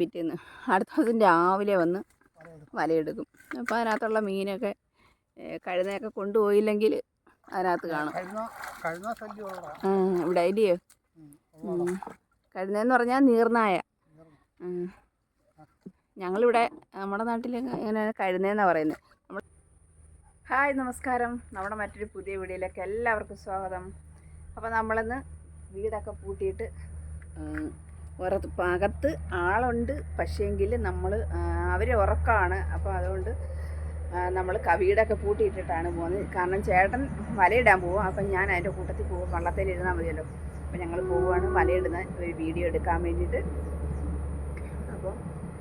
പിറ്റേന്ന്. അടുത്ത ദിവസം രാവിലെ വന്ന് വലയെടുക്കും. അപ്പോൾ അതിനകത്തുള്ള മീനൊക്കെ ഏ, കഴുതയൊക്കെ കൊണ്ടുപോയില്ലെങ്കിൽ അതിനകത്ത് കാണും. ഇവിടെ ഇല്ലയോ ഉം. പറഞ്ഞാൽ നീർനായ. ഞങ്ങളിവിടെ നമ്മുടെ നാട്ടിൽ ഇങ്ങനെ കഴുതയെന്നാണ് പറയുന്നത് നമ്മൾ ഹായ് നമസ്കാരം. നമ്മുടെ മറ്റൊരു പുതിയ വീഡിയോയിലേക്ക് എല്ലാവർക്കും സ്വാഗതം. അപ്പോൾ നമ്മളിന്ന് വീടൊക്കെ പൂട്ടിയിട്ട് ഉം, പുറത്ത് അകത്ത് ആളുണ്ട് പക്ഷേങ്കിൽ നമ്മൾ അവർ ഉറക്കമാണ് അപ്പോൾ അതുകൊണ്ട് നമ്മൾ വീടൊക്കെ പൂട്ടിയിട്ടിട്ടാണ് പോകുന്നത്. കാരണം ചേട്ടൻ വലയിടാൻ പോകും അപ്പം ഞാൻ അതിന്റെ കൂട്ടത്തിൽ പോകും. വള്ളത്തിൽ ഇരുന്നാൽ മതിയല്ലോ. അപ്പം ഞങ്ങൾ പോവുകയാണ് വലയിടുന്ന ഒരു വീഡിയോ എടുക്കാൻ വേണ്ടിയിട്ട്. അപ്പോൾ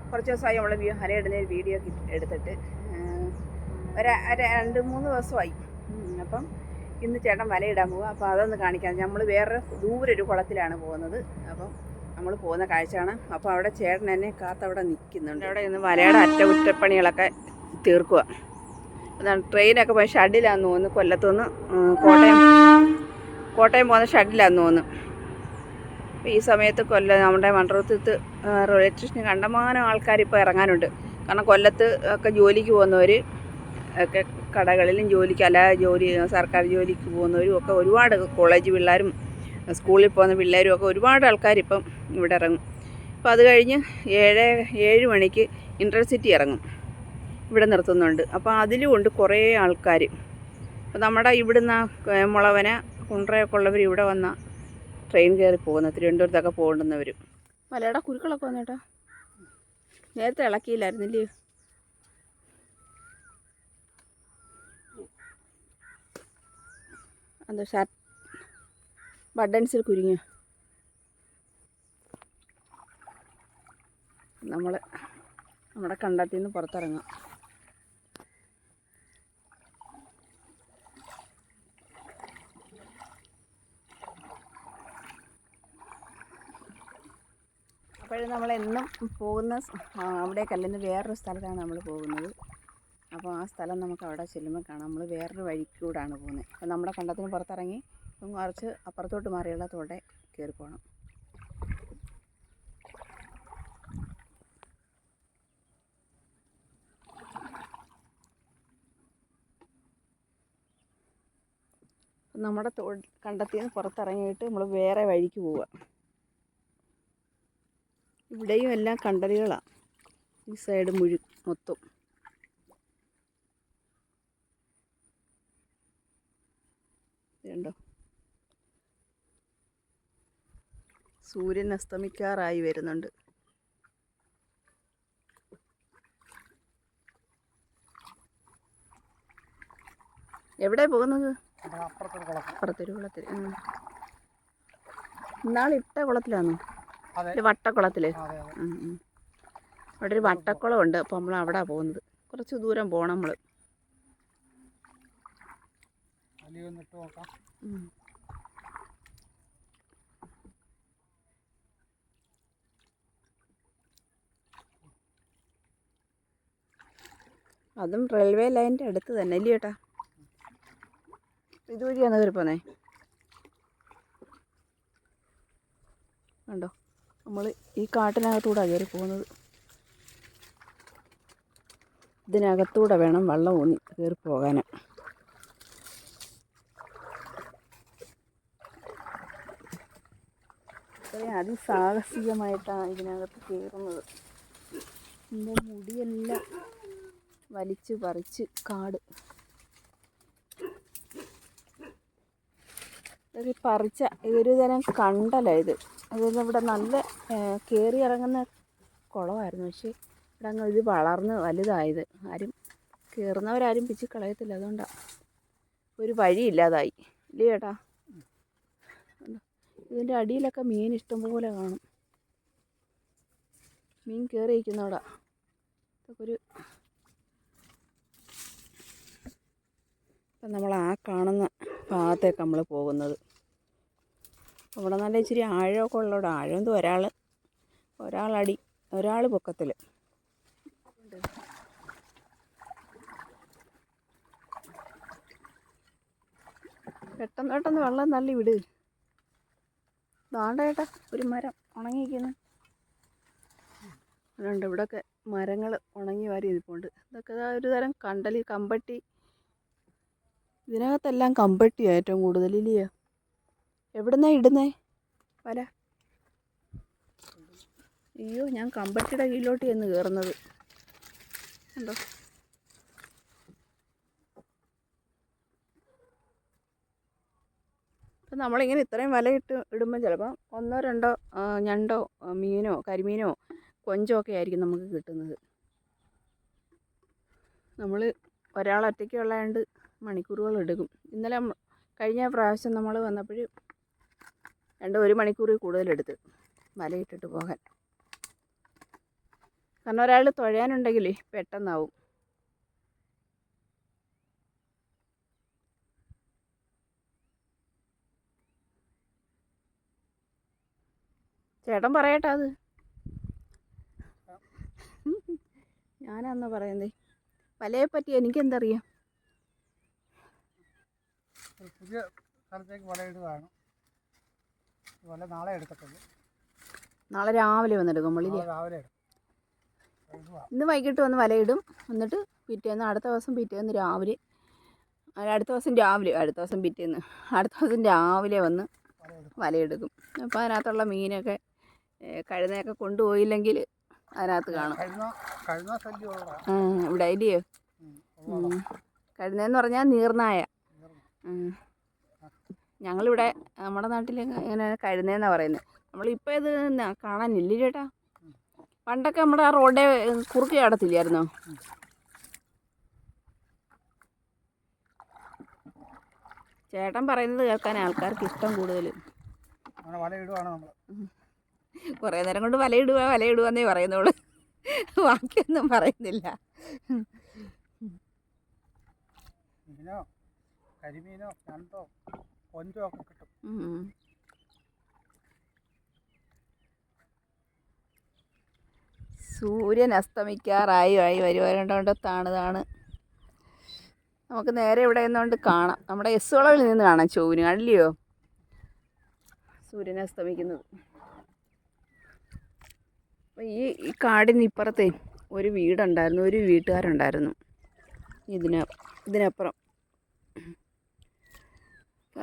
കുറച്ച് ദിവസമായി നമ്മൾ വലയിടുന്ന ഒരു വീഡിയോ ഒക്കെ എടുത്തിട്ട്. ഒരു രണ്ട് മൂന്ന് ദിവസമായി. അപ്പം ഇന്ന് ചേട്ടൻ വലയിടാൻ പോകും അപ്പോൾ അതൊന്ന് കാണിക്കാം. നമ്മൾ വേറെ ദൂരെ ഒരു കുളത്തിലാണ് പോകുന്നത്. അപ്പം നമ്മൾ പോകുന്ന കാഴ്ചയാണ്. അപ്പോൾ അവിടെ ചേട്ടൻ എന്നെ കാത്തവിടെ നിൽക്കുന്നുണ്ട്. അവിടെ ഇന്ന് വലയുടെ അറ്റകുറ്റപ്പണികളൊക്കെ തീർക്കുക. അതാണ് ട്രെയിനൊക്കെ പോയി ഷഡിലാന്ന് തോന്നുന്നു കൊല്ലത്തുനിന്ന് കോട്ടയം കോട്ടയം പോകുന്ന ഷഡിലാന്ന് തോന്നുന്നു. ഈ സമയത്ത് കൊല്ലം നമ്മുടെ മണ്ടർത്തിത്ത് റെയിൽവേ സ്റ്റേഷന് കണ്ടമാനം ആൾക്കാർ ഇപ്പോൾ ഇറങ്ങാനുണ്ട്. കാരണം കൊല്ലത്ത് ഒക്കെ ജോലിക്ക് പോകുന്നവർ ഒക്കെ കടകളിലും ജോലിക്ക് അല്ല ജോലി സർക്കാർ ജോലിക്ക് പോകുന്നവരും ഒക്കെ ഒരുപാട് കോളേജ് പിള്ളേരും സ്കൂളിൽ പോകുന്ന പിള്ളേരും ഒക്കെ ഒരുപാട് ആൾക്കാർ ഇപ്പം ഇവിടെ ഇറങ്ങും. അപ്പോൾ അത് കഴിഞ്ഞ് ഏഴ് ഏഴ് മണിക്ക് ഇന്റർസിറ്റി ഇറങ്ങും. ഇവിടെ നിർത്തുന്നുണ്ട്. അപ്പോൾ അതിലും ഉണ്ട് കുറേ ആൾക്കാർ അപ്പോൾ നമ്മുടെ ഇവിടുന്ന് മുളവന കുണ്ടറയൊക്കെ ഉള്ളവർ ഇവിടെ വന്ന ട്രെയിൻ കയറി പോകുന്ന തിരുവനന്തപുരത്തൊക്കെ പോകേണ്ടുന്നവർ മലയുടെ കുരുക്കളൊക്കെ വന്നേട്ടാ. നേരത്തെ ഇളക്കിയില്ലായിരുന്നില്ലേ? അത് ഷർട്ട് ബട്ടൺസിൽ കുരുങ്ങി. നമ്മൾ നമ്മുടെ കണ്ടത്തിൽ നിന്ന് പുറത്തിറങ്ങാം. അപ്പോഴും നമ്മൾ എന്നും പോകുന്ന അവിടേക്കല്ലെന്ന് വേറൊരു സ്ഥലത്താണ് നമ്മൾ പോകുന്നത്. അപ്പോൾ ആ സ്ഥലം നമുക്ക് അവിടെ ചെല്ലുമ്പോൾ കാണാം. നമ്മൾ വേറൊരു വഴിക്കൂടാണ് പോകുന്നത് അപ്പോൾ നമ്മുടെ കണ്ടത്തിന് പുറത്തിറങ്ങി കുറച്ച് അപ്പുറത്തോട്ട് മാറിയുള്ള തോടെ കയറി പോകണം നമ്മുടെ തോ കണ്ടത്തിൽ നിന്ന് പുറത്തിറങ്ങിയിട്ട് നമ്മൾ വേറെ വഴിക്ക് പോവുക. ഇവിടെയും എല്ലാം കണ്ടലുകളാണ് ഈ സൈഡ് മുഴു മൊത്തം. ഇതുണ്ടോ? സൂര്യൻ അസ്തമിക്കാറായി വരുന്നുണ്ട്. എവിടെ പോകുന്നത്? അപ്പുറത്തൊരു കുളത്തിൽ ഇന്നാൾ ഇട്ട കുളത്തിലാണോ ഒരു വട്ടക്കുളത്തിൽ. അവിടെ ഒരു വട്ടക്കുളം ഉണ്ട് അപ്പോൾ നമ്മൾ അവിടെ പോകുന്നത്. കുറച്ച് ദൂരം പോകണം നമ്മൾ വലിയ നോക്കാം. അതും റെയിൽവേ ലൈനിന്റെ അടുത്ത് തന്നെ ഇല്ലേ ചേട്ടാ ഇതുവഴിയാണ് കയറി പോന്നേ. കണ്ടോ? നമ്മൾ ഈ കാട്ടിനകത്തൂടെ കയറി പോകുന്നത്. ഇതിനകത്തൂടെ വേണം വെള്ളം ഊന്നി കയറി പോകാൻ അതിസാഹസികമായിട്ടാണ് ഇതിനകത്ത് കയറുന്നത് എന്റെ മുടിയെല്ലാം വലിച്ചു പറിച്ച് കാട്. പറിച്ച ഇതൊരു തരം കണ്ടല ഇത്. അതായത് ഇവിടെ നല്ല കയറി ഇറങ്ങുന്ന കുളമായിരുന്നു. പക്ഷേ ഇവിടെ അങ്ങ് ഇത് വളർന്ന് വലുതായത്. ആരും കയറുന്നവരാരും പിച്ച് കളയത്തില്ല അതുകൊണ്ടാണ് ഒരു വഴിയില്ലാതായി ഇല്ലേ ചേട്ടാ? ഇതിന്റെ അടിയിലൊക്കെ മീൻ ഇഷ്ടംപോലെ കാണും. മീൻ കയറിയിരിക്കുന്നവിടെ ഒരു ഇപ്പം നമ്മൾ ആ കാണുന്ന ഭാഗത്തേക്ക് നമ്മൾ പോകുന്നത്. അവിടെ നല്ല ഇച്ചിരി ആഴമൊക്കെ ഉള്ളവിടെ ആഴം എന്തോ ഒരാൾ ഒരാളടി. ഒരാൾ പൊക്കത്തിൽ പെട്ടെന്ന് പെട്ടെന്ന് വെള്ളം തള്ളി വിട്. ദാണ്ട ചേട്ടാ ഒരു മരം ഉണങ്ങിയിരിക്കുന്നു. അതുകൊണ്ട് ഇവിടെയൊക്കെ മരങ്ങൾ ഉണങ്ങി വാരി ഇരിപ്പുണ്ട്. ഇതൊക്കെ ഒരു തരം കണ്ടലി കമ്പട്ടി ഇതിനകത്തെല്ലാം കമ്പട്ടിയാണ് ഏറ്റവും കൂടുതൽ ഇല്ലയോ എവിടുന്നാ ഇടുന്നേ? വര. അയ്യോ ഞാൻ കമ്പട്ടിയുടെ കീഴിലോട്ട് ചെന്ന് കയറുന്നത് കണ്ടോ? അപ്പം നമ്മളിങ്ങനെ ഇത്രയും വലയിട്ട് ഇടുമ്പോൾ ചിലപ്പം ഒന്നോ രണ്ടോ ഞണ്ടോ മീനോ കരിമീനോ കൊഞ്ചോ ഒക്കെ ആയിരിക്കും നമുക്ക് കിട്ടുന്നത്. നമ്മൾ ഒരാൾ എടുക്കും ഇന്നലെ കഴിഞ്ഞ പ്രാവശ്യം നമ്മൾ വന്നപ്പോൾ രണ്ട് ഒരു മണിക്കൂറിൽ കൂടുതലെടുത്ത് വലയിട്ടിട്ട് പോകാൻ. കാരണം ഒരാൾ തുഴയാനുണ്ടെങ്കിലേ പെട്ടെന്നാവും. ചേട്ടൻ പറയട്ടെ അത്. ഞാനാന്നാ പറയുന്നത് വലയെ പറ്റി എനിക്കെന്തറിയാം? ഒരു പുതിയ സ്ഥലത്തേക്ക് വലയിടുകയാണ് വല നാളെ എടുക്കത്തുള്ളൂ. നാളെ രാവിലെ വന്നെടുക്കും നാളെ രാവിലെ എടുക്കും. ഇന്ന് വൈകിട്ട് വന്ന് വലയിടും എന്നിട്ട് പിറ്റേന്ന് അടുത്ത ദിവസം പിറ്റേന്ന് രാവിലെ അടുത്ത ദിവസം രാവിലെ അടുത്ത ദിവസം പിറ്റേന്ന് അടുത്ത ദിവസം രാവിലെ വന്ന് വലയെടുക്കും അപ്പോൾ അതിനകത്തുള്ള മീനൊക്കെ കഴുതയൊക്കെ കൊണ്ടുപോയില്ലെങ്കിൽ അതിനകത്ത് കാണും. ഇവിടെ ഇല്ലയോ കഴുന്നെന്ന് പറഞ്ഞാൽ നീർനായ. ഞങ്ങളിവിടെ നമ്മുടെ നാട്ടിൽ ഇങ്ങനെ കഴുതയെന്നാണ് പറയുന്നത് നമ്മളിപ്പോൾ ഇത് കാണാനില്ല ചേട്ടാ പണ്ടൊക്കെ നമ്മുടെ ആ റോഡേ കുറുക്കി കടത്തില്ലായിരുന്നോ ചേട്ടൻ പറയുന്നത് കേൾക്കാൻ ആൾക്കാർക്ക് ഇഷ്ടം കൂടുതൽ കുറേ നേരം കൊണ്ട് വലയിടുക വലയിടുക എന്നേ പറയുന്നുള്ളൂ ബാക്കിയൊന്നും പറയുന്നില്ല. കരിമീനോ ഞണ്ടോ കൊഞ്ചോ ഒക്കെ കിട്ടും. സൂര്യൻ അസ്തമിക്കാറായി ആയി വരുവാനുണ്ടോണ്ട് താണ് താണ്. നമുക്ക് നേരെ ഇവിടെ നിന്നുകൊണ്ട് കാണാം. നമ്മുടെ എസ് വളവിൽ നിന്ന് കാണാം ചൊവ്വിന് കണ്ടില്ലയോ? സൂര്യൻ അസ്തമിക്കുന്നത്. ഈ ഈ കാടിന് ഇപ്പുറത്തെ ഒരു വീടുണ്ടായിരുന്നു. ഒരു വീട്ടുകാരുണ്ടായിരുന്നു. ഇതിന് ഇതിനപ്പുറം.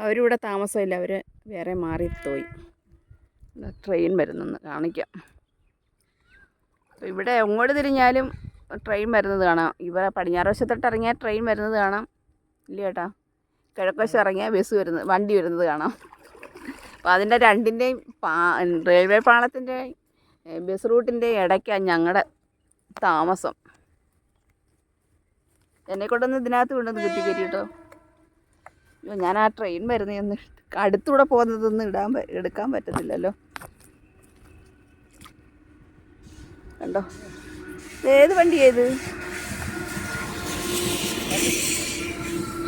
അവരിവിടെ താമസമില്ല. അവർ വേറെ മാറിപ്പോയി ട്രെയിൻ വരുന്നെന്ന് കാണിക്കാം. അപ്പോൾ ഇവിടെ എങ്ങോട്ട് തിരിഞ്ഞാലും ട്രെയിൻ വരുന്നത് കാണാം. ഇവിടെ പടിഞ്ഞാറ് വശത്തോട്ട് ഇറങ്ങിയാൽ ട്രെയിൻ വരുന്നത് കാണാം. ഇല്ല കിഴക്കുവശം ഇറങ്ങിയാൽ ബസ് വരുന്നത് വണ്ടി വരുന്നത് കാണാം. അപ്പോൾ അതിന്റെ രണ്ടിന്റെയും പാ റെയിൽവേ പാളത്തിന്റെ ബസ് റൂട്ടിന്റെ ഇടയ്ക്കാണ് ഞങ്ങളുടെ താമസം. എന്നെ കൊണ്ടൊന്ന് ഇതിനകത്ത് കൊണ്ടൊന്ന് കുത്തി കയറ്റി കേട്ടോ അയ്യോ ഞാൻ ആ ട്രെയിൻ വരുന്നതൊന്ന് അടുത്തൂടെ പോകുന്നതൊന്നും ഇടാൻ എടുക്കാൻ പറ്റത്തില്ലല്ലോ. കണ്ടോ? ഏത് വണ്ടി ഏത്?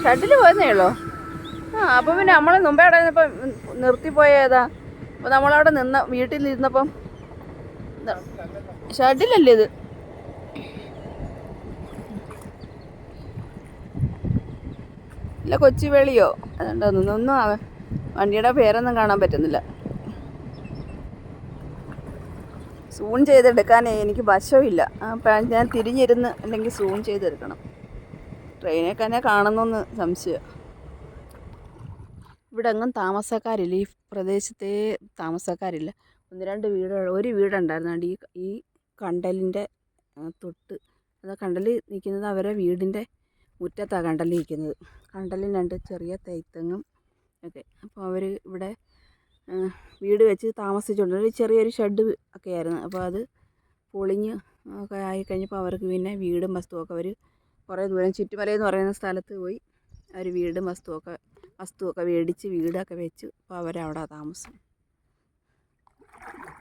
ഷട്ടിൽ പോയെന്നേ ഉള്ളോ? ആ അപ്പം പിന്നെ നമ്മൾ മുമ്പേ അവിടെ നിന്നപ്പം നിർത്തിപ്പോയ ഏതാ? അപ്പം നമ്മളവിടെ നിന്ന വീട്ടിൽ ഇരുന്നപ്പം ഷട്ടിലല്ലേ ഇത്? ഇല്ല കൊച്ചുവേളിയോ? അതുകൊണ്ട് ഒന്നും വണ്ടിയുടെ പേരൊന്നും കാണാൻ പറ്റുന്നില്ല. സൂൺ ചെയ്തെടുക്കാനേ എനിക്ക് വശമില്ല. അപ്പം ഞാൻ തിരിഞ്ഞിരുന്ന് അല്ലെങ്കിൽ സൂൺ ചെയ്തെടുക്കണം. ട്രെയിനൊക്കെ തന്നെ കാണുന്നൊന്ന് സംശയം. ഇവിടെ എങ്ങും താമസക്കാരില്ല. ഈ പ്രദേശത്തെ താമസക്കാരില്ല. ഒന്ന് രണ്ട് വീട് ഒരു വീടുണ്ടായിരുന്നു. ഈ ഈ കണ്ടലിന്റെ തൊട്ട് അത് കണ്ടൽ നിൽക്കുന്നത് അവരെ വീടിന്റെ മുറ്റത്താണ് കണ്ടൽ നിൽക്കുന്നത്. കണ്ടലിന് രണ്ട് ചെറിയ തൈത്തങ്ങും. ഒക്കെ അപ്പോൾ അവർ ഇവിടെ വീട് വെച്ച് താമസിച്ചുകൊണ്ട് ഒരു ചെറിയൊരു ഷെഡ് ഒക്കെ ആയിരുന്നു അപ്പോൾ അത് പൊളിഞ്ഞ് ഒക്കെ ആയിക്കഴിഞ്ഞപ്പോൾ അവർക്ക് പിന്നെ വീടും വസ്തുവൊക്കെ അവർ കുറേ ദൂരം ചുറ്റുമലയെന്ന് പറയുന്ന സ്ഥലത്ത് പോയി അവർ വീടും വസ്തുവൊക്കെ വസ്തുവൊക്കെ മേടിച്ച് വീടൊക്കെ വെച്ച് അപ്പോൾ അവരവിടെ താമസം.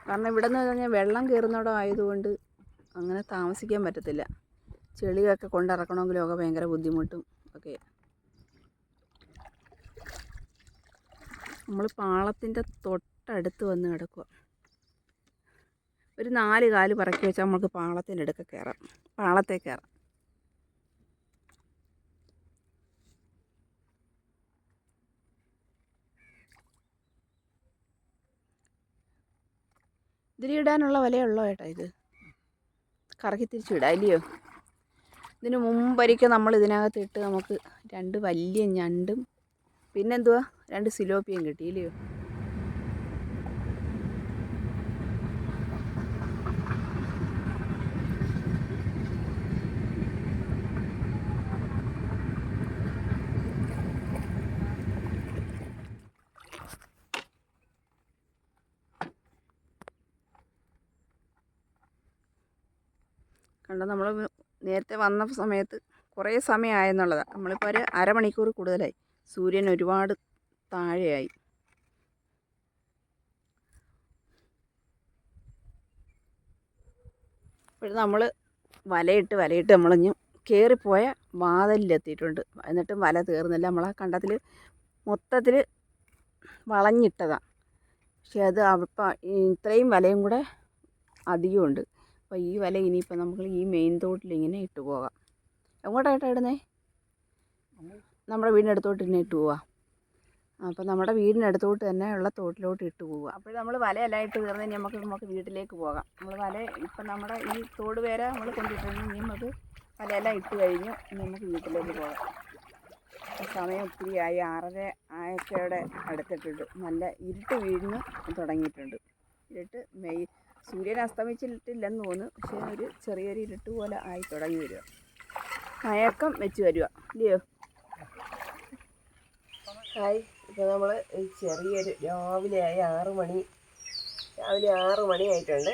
കാരണം ഇവിടെ നിന്ന് പറഞ്ഞാൽ വെള്ളം കയറുന്നിടം ആയതുകൊണ്ട് അങ്ങനെ താമസിക്കാൻ പറ്റത്തില്ല. ചെളിയൊക്കെ കൊണ്ടിറക്കണമെങ്കിലും ഒക്കെ ഭയങ്കര ബുദ്ധിമുട്ടും ഒക്കെ. നമ്മൾ പാളത്തിന്റെ തൊട്ടടുത്ത് വന്ന് കിടക്കുക ഒരു നാല് കാൽ പറക്കി വെച്ചാൽ നമുക്ക് പാളത്തിന്റെ അടുക്ക കയറാം പാളത്തെ കയറാം ഇതിലിടാനുള്ള വലയുള്ളോ ഏട്ടാ ഇത്? കറക്കി തിരിച്ചിടാം ഇല്ലയോ? ഇതിന് മുമ്പൊരിക്കൽ നമ്മൾ ഇതിനകത്തിട്ട് നമുക്ക് രണ്ട് വലിയ ഞണ്ടും പിന്നെന്തുവാ? രണ്ട് സിലോപ്പിയും കിട്ടി ഇല്ലയോ? കണ്ടോ നമ്മൾ നേരത്തെ വന്ന സമയത്ത് കുറേ സമയമായെന്നുള്ളതാണ് നമ്മളിപ്പോൾ ഒരു അരമണിക്കൂർ കൂടുതലായി. സൂര്യൻ ഒരുപാട് താഴെയായി. ഇപ്പോഴും നമ്മൾ വലയിട്ട് വലയിട്ട് നമ്മളിഞ്ഞ് കയറിപ്പോയ വാതലിലെത്തിയിട്ടുണ്ട്. എന്നിട്ടും വല തീർന്നില്ല. നമ്മളെ കണ്ടത്തിൽ മൊത്തത്തിൽ വളഞ്ഞിട്ടതാണ് പക്ഷെ അത് അപ്പം ഇത്രയും വലയും കൂടെ അധികമുണ്ട്. അപ്പോൾ ഈ വല ഇനിയിപ്പോൾ നമുക്ക് ഈ മെയിൻ തോട്ടിൽ ഇങ്ങനെ ഇട്ടു പോകാം. എങ്ങോട്ടായിട്ടാണ് ഇടുന്നേ? നമ്മുടെ വീടിനടുത്തോട്ട് ഇങ്ങനെ ഇട്ട് പോവാം. അപ്പോൾ നമ്മുടെ വീടിനടുത്തോട്ട് തന്നെ ഉള്ള തോട്ടിലോട്ട് ഇട്ട് പോവുക. അപ്പോൾ നമ്മൾ വലയെല്ലാം ഇട്ട് തീർന്ന് നമുക്ക് നമുക്ക് വീട്ടിലേക്ക് പോകാം. നമ്മൾ വല ഇപ്പം നമ്മുടെ ഈ തോട് വരെ നമ്മൾ കൊണ്ടിട്ടുണ്ട് ഇനി നമുക്ക് വലയെല്ലാം ഇട്ട് കഴിഞ്ഞ് നമുക്ക് വീട്ടിലേക്ക് പോകാം. സമയം ഒത്തിരി ആയി ആറര ആഴ്ചയുടെ അടുത്തിട്ടുണ്ട് നല്ല ഇരുട്ട് വീഴുന്നു തുടങ്ങിയിട്ടുണ്ട്. ഇരുട്ട് മെയ് സൂര്യൻ അസ്തമിച്ചിട്ടില്ലെന്ന് തോന്നുന്നു. പക്ഷേ ഒരു ചെറിയൊരു ഇരുട്ട് പോലെ ആയി തുടങ്ങി വരിക. മയക്കം വെച്ച് വരിക. ഇല്ലയോ? ഹായ്. ഇപ്പോൾ നമ്മൾ ചെറിയൊരു രാവിലെ ആയി ആറ് മണി രാവിലെ ആറ് മണി ആയിട്ടുണ്ട്.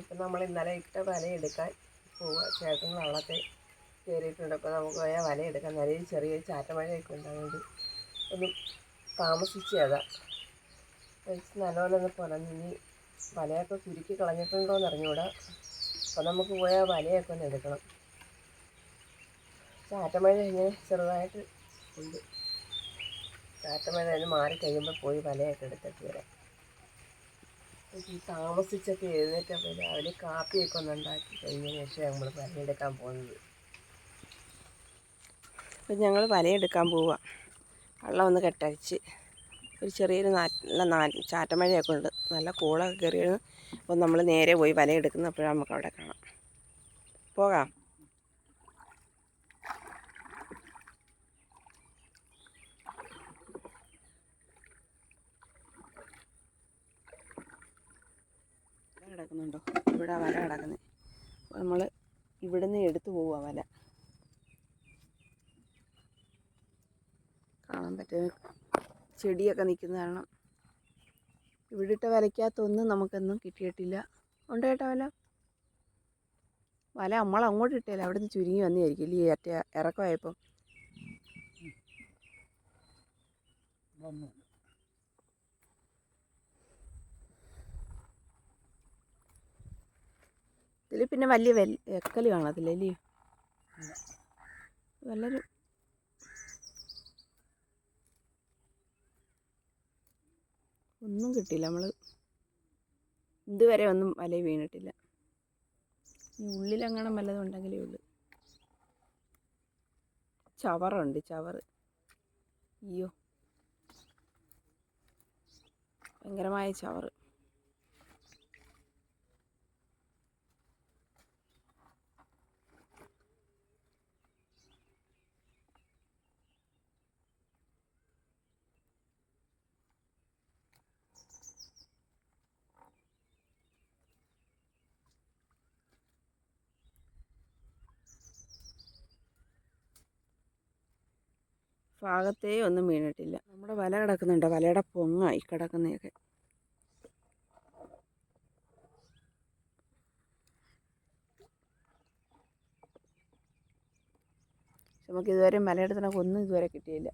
ഇപ്പം നമ്മൾ ഇന്നലെ ഇട്ട വല എടുക്കാൻ പോവുക ചേട്ടൻ വള്ളത്തെ കയറിയിട്ടുണ്ട്. അപ്പോൾ നമുക്ക് പോയാൽ വല എടുക്കാൻ ചെറിയൊരു ചാറ്റമഴയൊക്കെ ഉണ്ടായതുകൊണ്ട് ഒന്ന് താമസിച്ചതാ നല്ലപോലെ ഒന്ന് പുലഞ്ഞി വലയൊക്കെ കുരുക്കി കളഞ്ഞിട്ടുണ്ടോ എന്ന് അറിഞ്ഞുകൂടാ അപ്പോൾ നമുക്ക് പോയാൽ വലയൊക്കെ ഒന്ന് എടുക്കണം. ചാറ്റമഴ ഇങ്ങനെ ചെറുതായിട്ട് ഉണ്ട്. അതിന് മാറി കഴിയുമ്പോൾ പോയി വലയൊക്കെ എടുത്തിട്ട് വരാം. താമസിച്ചൊക്കെ താമസിച്ചൊക്കെ എഴുന്നേറ്റപ്പോൾ രാവിലെ കാപ്പിയൊക്കെ ഒന്ന് ഉണ്ടാക്കി കഴിഞ്ഞതിന് ശേഷം നമ്മൾ വലയെടുക്കാൻ പോകുന്നത്. അപ്പം ഞങ്ങൾ വലയെടുക്കാൻ പോവാം. വെള്ളം ഒന്ന് കെട്ടഴിച്ച്. ഒരു ചെറിയൊരു നല്ല നാ ചാറ്റമഴയൊക്കെ ഉണ്ട്. നല്ല കൂളൊക്കെ കയറിയാണ് അപ്പോൾ നമ്മൾ നേരെ പോയി വലയെടുക്കുന്ന അപ്പോഴാണ് നമുക്ക് അവിടെ കാണാം. പോകാം. കിടക്കുന്നുണ്ടോ ഇവിടെ വല കിടക്കുന്നത് അപ്പോൾ നമ്മൾ ഇവിടുന്ന് എടുത്തു പോവുക വല. കാണാൻ പറ്റും. ചെടിയൊക്കെ നിൽക്കുന്ന കാരണം ഇവിടെ ഇട്ട വലയ്ക്കകത്തൊന്നും നമുക്കൊന്നും കിട്ടിയിട്ടില്ല. ഉണ്ട് കേട്ടോ വല? വല നമ്മൾ അങ്ങോട്ട് ഇട്ടില്ല അവിടെ നിന്ന് ചുരുങ്ങി വന്നതായിരിക്കും. ഇല്ലേ അറ്റ ഇറക്കമായപ്പം. ഇതൊന്നും ഇതിൽ പിന്നെ വലിയ വെൽ എക്കൽ കാണത്തില്ല അല്ലേ? നല്ലൊരു ഒന്നും കിട്ടിയില്ല നമ്മൾ ഇതുവരെ ഒന്നും വല വീണിട്ടില്ല. ഈ ഉള്ളിലങ്ങനെ വല്ലതും ഉണ്ടെങ്കിലേ ഉള്ളൂ. ചവറുണ്ട് ചവറ്. അയ്യോ. ഭയങ്കരമായ ചവറ്. ഭാഗത്തേ ഒന്നും വീണിട്ടില്ല. നമ്മുടെ വല കിടക്കുന്നുണ്ട്. വലയുടെ പൊങ്ങായി കിടക്കുന്നതൊക്കെ. നമുക്ക് ഇതുവരെ മലയെടുത്തിനൊക്കെ ഒന്നും ഇതുവരെ കിട്ടിയില്ല.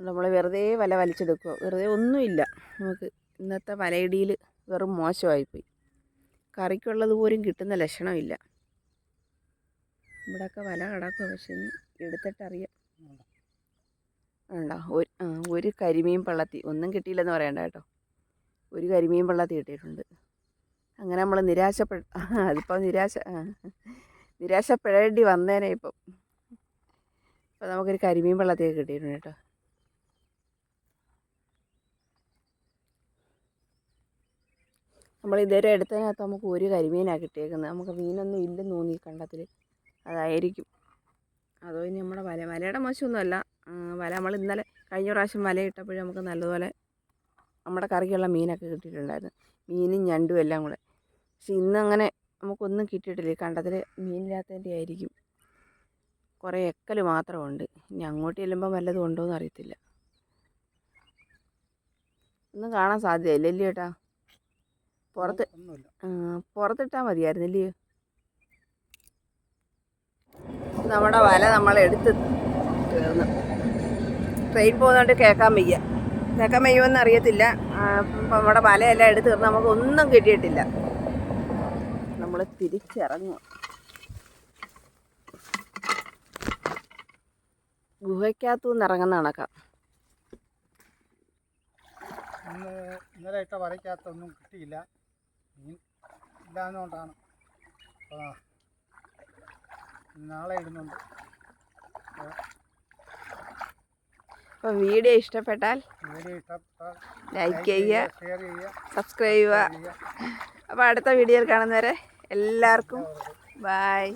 നമ്മൾ വെറുതെ വല വലിച്ചെടുക്കുക. വെറുതെ ഒന്നുമില്ല. നമുക്ക് ഇന്നത്തെ വലയിടിയിൽ വെറും മോശമായിപ്പോയി. കറിക്കുള്ളത് പോലും കിട്ടുന്ന ലക്ഷണമില്ല. ഇവിടെയൊക്കെ വല കിടക്കുക പക്ഷേ ഇനി എടുത്തിട്ടറിയാം. വേണ്ട ഒരു ഒരു കരിമീൻ പള്ളത്തി ഒന്നും കിട്ടിയില്ലെന്ന് പറയണ്ട കേട്ടോ. ഒരു കരിമീൻ പള്ളത്തി കിട്ടിയിട്ടുണ്ട്. അങ്ങനെ നമ്മൾ നിരാശപ്പെ അതിപ്പോൾ നിരാശ നിരാശപ്പെടേണ്ടി വന്നേനെ ഇപ്പം. ഇപ്പം നമുക്കൊരു കരിമീൻ പള്ളത്തിയൊക്കെ കിട്ടിയിട്ടുണ്ട് കേട്ടോ. നമ്മൾ ഇതുവരെ എടുത്തതിനകത്ത് നമുക്ക് ഒരു കരിമീനാണ് കിട്ടിയേക്കുന്നത്. നമുക്ക് മീനൊന്നും ഇല്ലെന്ന് തോന്നി കണ്ടത്തിൽ അതായിരിക്കും. അതോ ഇനി നമ്മുടെ വല വലയുടെ മോശമൊന്നുമല്ല. വല നമ്മൾ ഇന്നലെ കഴിഞ്ഞ പ്രാവശ്യം വല ഇട്ടപ്പോഴും നമുക്ക് നല്ലതുപോലെ നമ്മുടെ കറിക്കുള്ള മീനൊക്കെ കിട്ടിയിട്ടുണ്ടായിരുന്നു. മീനും ഞണ്ടും എല്ലാം കൂടെ. പക്ഷെ ഇന്ന് അങ്ങനെ നമുക്കൊന്നും കിട്ടിയിട്ടില്ല. കണ്ടതിൽ മീനില്ലാത്തതിന്റെ ആയിരിക്കും. കുറേ എക്കൽ മാത്രമുണ്ട്. ഇനി അങ്ങോട്ട് ചെല്ലുമ്പോൾ വല്ലതും ഉണ്ടോ എന്ന് അറിയത്തില്ല. ഒന്നും കാണാൻ സാധ്യതയില്ല ഇല്ലേ ചേട്ടാ? പുറത്ത് പുറത്തിട്ടാൽ മതിയായിരുന്നു ഇല്ലയോ? നമ്മുടെ വല നമ്മൾ എടുത്ത് ട്രെയിൻ പോകുന്നതുകൊണ്ട് കേൾക്കാൻ വയ്യ. കേൾക്കാൻ വയ്യുമെന്ന് അറിയത്തില്ല. നമ്മുടെ വലയെല്ലാം എടുത്ത് തീർന്ന് നമുക്ക് ഒന്നും കിട്ടിയിട്ടില്ല. നമ്മൾ തിരിച്ചിറങ്ങുക ഗുഹയ്ക്കകത്തു നിന്ന് ഇറങ്ങുന്ന കണക്കാം. ഇന്ന് ഇന്നലെ ഇട്ട വലയ്ക്കകത്തൊന്നും കിട്ടിയില്ല. ഇല്ലാന്നുകൊണ്ടാണ് ആ. നാളെ ഇടുന്നുണ്ട്. അപ്പോൾ വീഡിയോ ഇഷ്ടപ്പെട്ടാൽ ലൈക്ക് ചെയ്യുക സബ്സ്ക്രൈബ് ചെയ്യുക അപ്പോൾ അടുത്ത വീഡിയോയിൽ കാണുന്നവരെ എല്ലാവർക്കും ബായ്